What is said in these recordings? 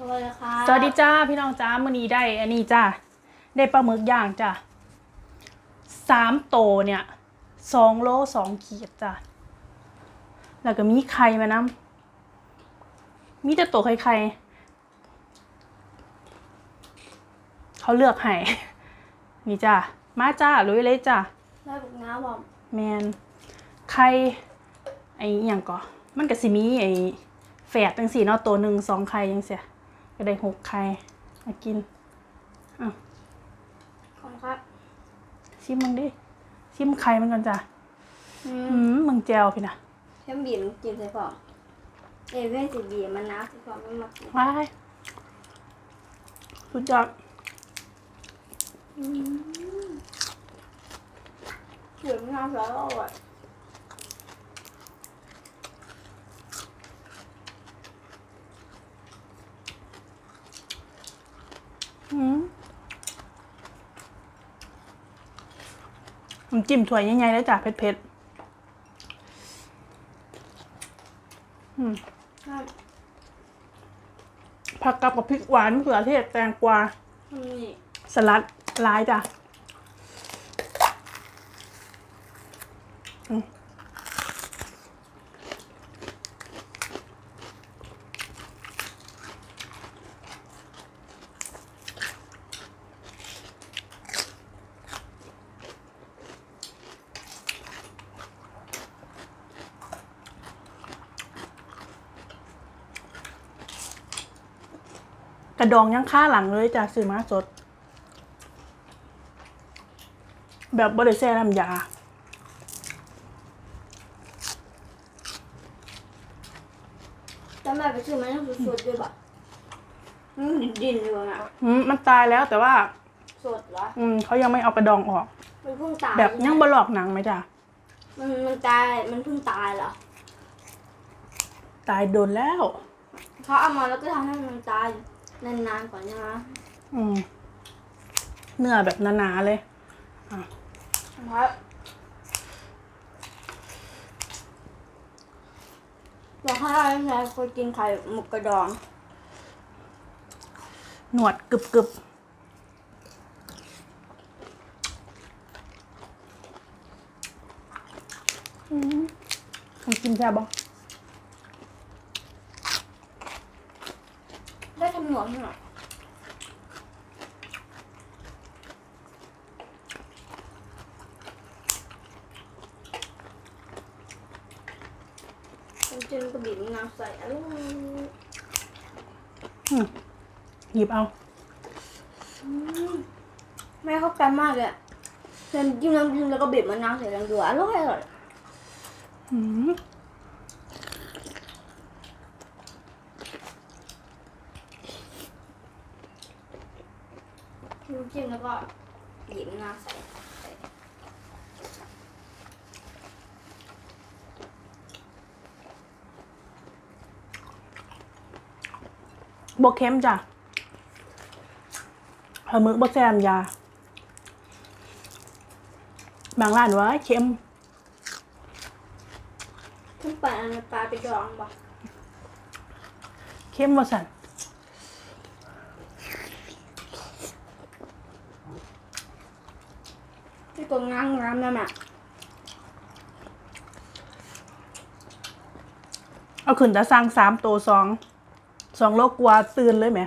สวัสดีค่ะสวัสดีจ้าพี่น้องจ้ามื้อนี้ได้ อันนี้จ้าได้ปลาหมึกย่างจ้าสามโตเนี่ยสองโลสองขีดจ้าแล้วก็มีไข่มาน้ำมีแต่โตไข่ไข่เขาเลือกให้นี่จ้ามาจ้าลุยเลยจ้าแม่บุกน้าบอกแมนไข่ไอ้อหย่างก่อมันก็สิมีไอ้แฝดจังสี่เนาะตัวหนึ่งสองไข่ยังเสีย ก็ได้หกไข่มากินขอบคุณครับ ชิมมึงดิ ชิมไข่มันก่อนจ้ะ อือืมมมึงแจวพี่นะเพิ่มบีบมันกินใส่ฟองเอ้ยเพื่อนสิบีบมันน้ำใส่ฟองไม่มากินว้ายสุดยอดอืมเดี๋ยวมันน้ำแล้วอร่อย อืม น้ำจิ้มถ้วยใหญ่ๆเลยจ้ะเผ็ดๆอืมครับผักกับกับพริกหวานมะเขือเทศแตงกวา นี่สลัดลายจ้ะอืม ดองยังค่าหลังเลยจ้ะซื้อมาสด แบบบริเซ่น้ำยาแต่แม่ไปซื้อมันต้องสดๆด้วยป่ะอืมดินอยู่นะอืมมันตายแล้วแต่ว่า สดเหรอ อืมเขายังไม่เอากระดองออก มันเพิ่งตายแบบยังบลอกหนังไหมจ้ะมันมันตายมันเพิ่งตายเหรอ ตายโดนแล้ว เขาเอามาแล้วก็ทำให้มันตาย นานๆก่อนใช่ไหมอืมเนื้อแบบหนาๆเลยเพราะบอกให้อะไรนะเคยกินไข่หมกกระดอง หนวดกรึบกรึบอืมทำกินแซ่บบ่ ได้ทำ หนวดให้หน่อยจริงๆก็บีบมะนาวใส่อะไรอืมหยิบเอาแม่เข้าใจมากเลยอะเค็มจิ้มน้ำจิ้มแล้วก็บีบมะนาวใส่แรงเกลืออร่อยอร่อย อืม น้ำจิ้มแล้วก็บีบมะนาวใส่ใส่บวเค็มจ้ะปลาหมึกบวแซ่บยา บางร้านว่าเค็มขึ้นไปอันนั้นปลาไปดองบ่เข้มว่าสัน ตัวงางน้ำนั่นอะเอาขึ้นตาสร้างสามโตสองสองโลกว่าตื่นเลยไหม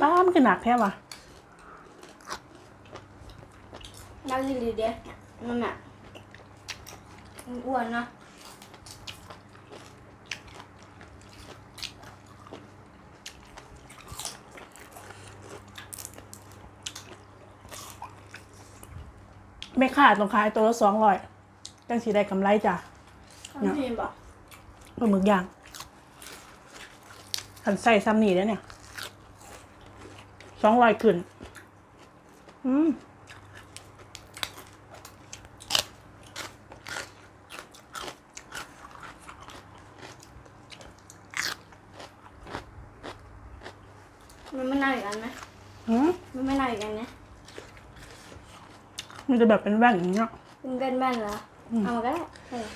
ป้ามนคือหนักแค่วะน้ำดีๆเด้นั่นอะมันอ้วนเนาะ ไม่ขาดตรงขายตัวละสองร้อยจังสีได้กำไรจ้ะทำทีมบ่ปลาหมึกย่างขันใส่ซ้ำนี่แล้วเนี่ยสองร้อยขึ้น อืมันจะแบบเป็นแว่นอย่างเงี้ยมันเป็นแว่นเหรอ เอามาก็ได้เออ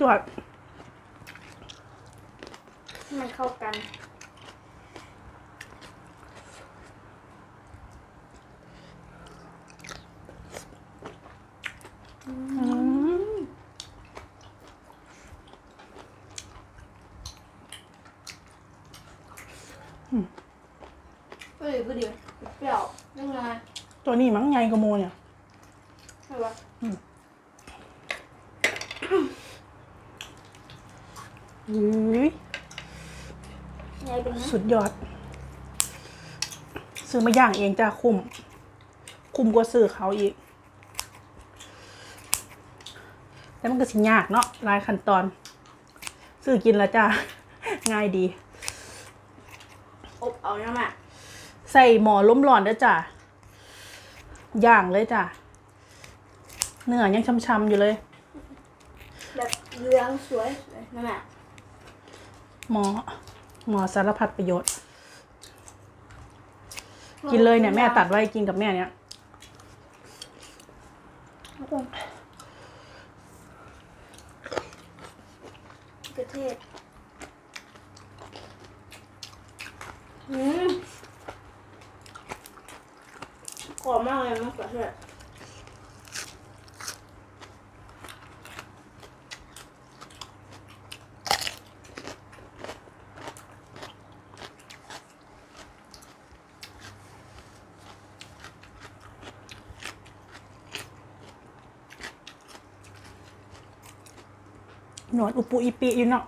จวดมันเข้ากัน อื ตัวนี้มั้งไงกระโมเนี่ยใช่ปะอุ้ยไงเป็นนะสุดยอด ซื้อมาย่างเองจ้าคุ้ม คุ้มกว่าซื้อเขาอีก แต่มันก็สิยากเนาะหลายขั้นตอน ซื้อกินแล้วจ้า ง่ายดี อบเอาเนี่ยแม่ใส่หมอล้มร้อนเด้อจ้ะ ย่างเลยจ้ะ เนื้อยังช้ำๆอยู่เลย แบบเหลืองสวยเลยนะแม่หมอ หมอสารพัดประโยชน์ กินเลยเนี่ยแม่ตัดไว้กินกับแม่เนี่ย กระเทศอืม กรอบมากเลยมะเขือเทศหนวดอุปุอีปีอยู่เนาะ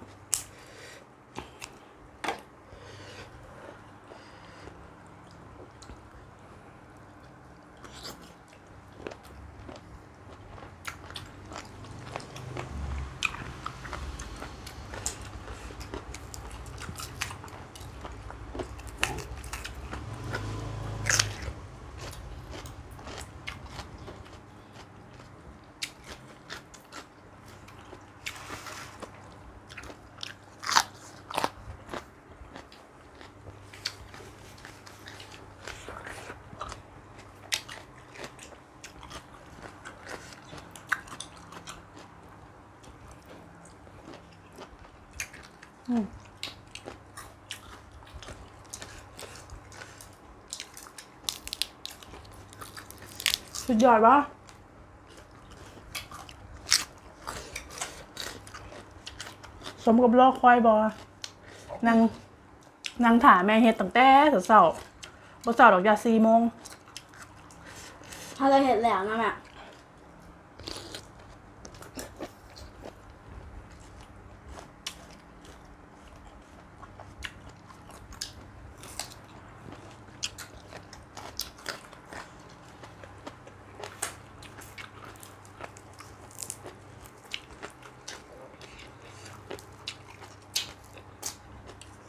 สุดยอดปะสมกับรอคอยบอนางนางถาแม่เฮ็ดตั้งแต่เสาๆบ่เสาดอกยาสี่โมง ถ้าเราเห็นแล้วนะแม่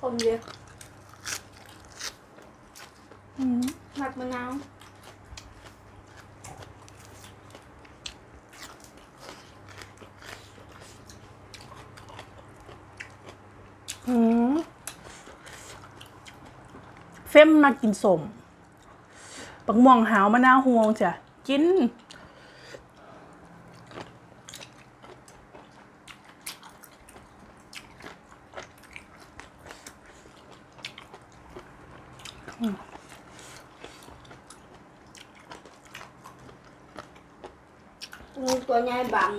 คนเยอะอืมหมักมะนาวอืมเฟ้มมากินสมปักม่วงหาวมะนาวห่วงจ้ะกิน งูตัวใหญ่บัง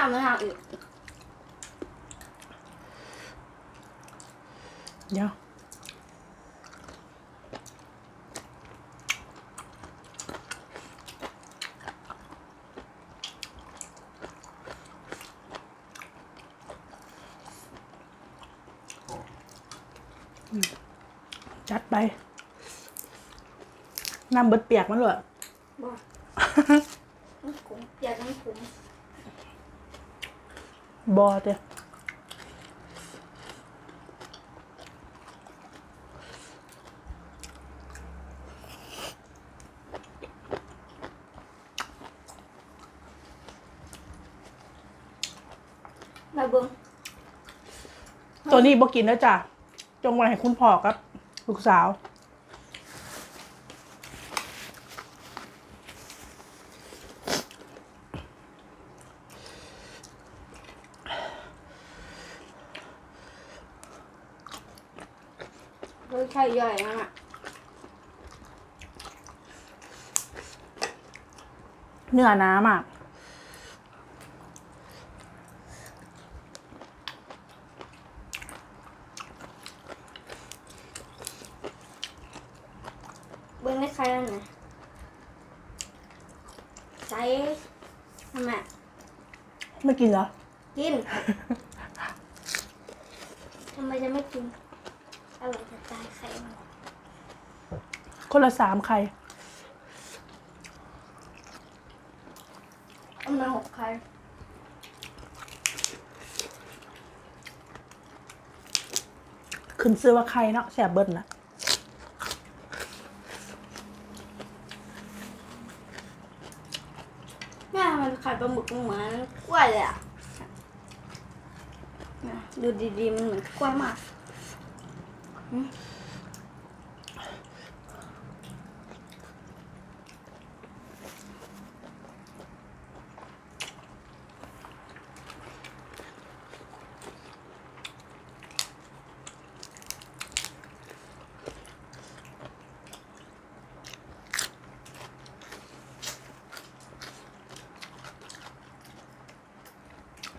ไม่เอามาทางอื่นเดี๋ยวอืมจัดไปน้ำเบิดเปียกมันเลยบ่น้ำขุมอยากน้ำขุม บอเต้มาเบิ้งตัวนี้บอกินแล้วจ้ะ จงไว้ให้คุณพ่อกับ ลูกสาว ไม่ใช่ย่อยนั่นอะเนื้อน้ำอะ เบิ้งได้ใครแล้วไหนใช้ทำไมไม่กินเหรอ กิน ทำไมจะไม่กิน อร่อยจะตายใครมันคนละสามไข่เอามาหกใครขึ้นซื้อว่าไข่เนาะแสบเบิ้ลละแม่มันไข่ปลาหมึกมันเหมือนกล้วยเลยอะเนี่ยดูดีๆมันเหมือนกล้วยมาก หืม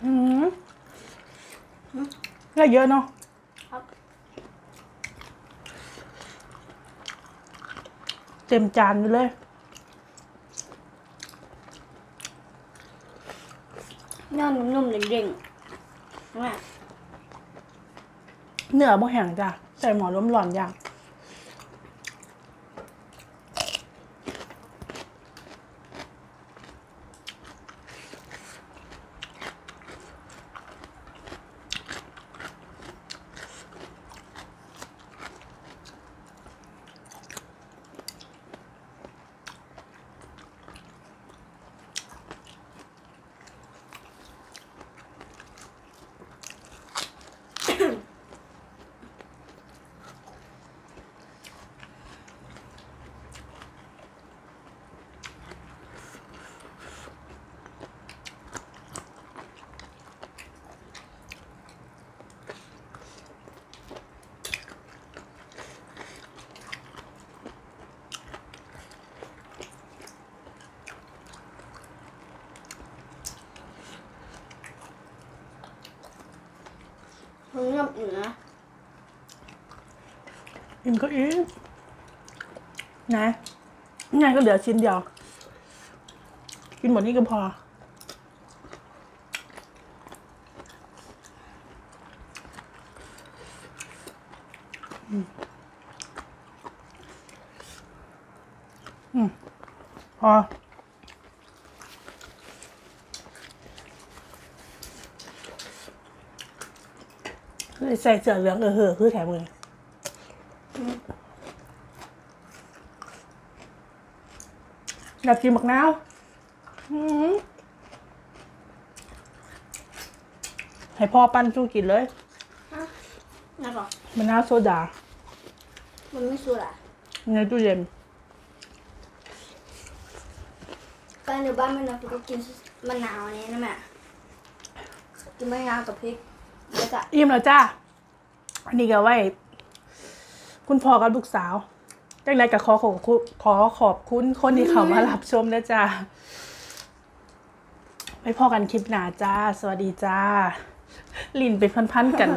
อืมได้เยอะเนาะ ครับ เต็มจานไปเลยเนื้อนุ่มๆเด้งๆแม่เนื้อบ่แห้งจ้ะใส่หมอล้มหลอนอย่าง เพิ่งเริ่มอิ่มนะอิ่มก็อิ่มนะงานก็เหลือชิ้นเดียว กินหมดนี่ก็พอ อืมอืมพอ ใส่เสื้อเหลืองเออเหอะคือแถมเลยอยากกินบักนาวอืมให้พ่อปั้นสู้กินเลยนะบอกมะนาวโซดา มันไม่สุดอะในตู้เย็นตอนอยู่บ้านแม่น้องก็กินมะนาวอันนี้นะแม่กินมะนาวกับพริกแล้วก็อิ่มแล้วจ้า อันนี้ก็ไว้ คุณพ่อกับลูกสาวจังไรก็ขอขอบคุณขอขอบคุณคนที่เขามารับชมนะจ๊ะไม่พอกันคลิปหนาจ้า สวัสดีจ้า ลินเป็นพันๆกัน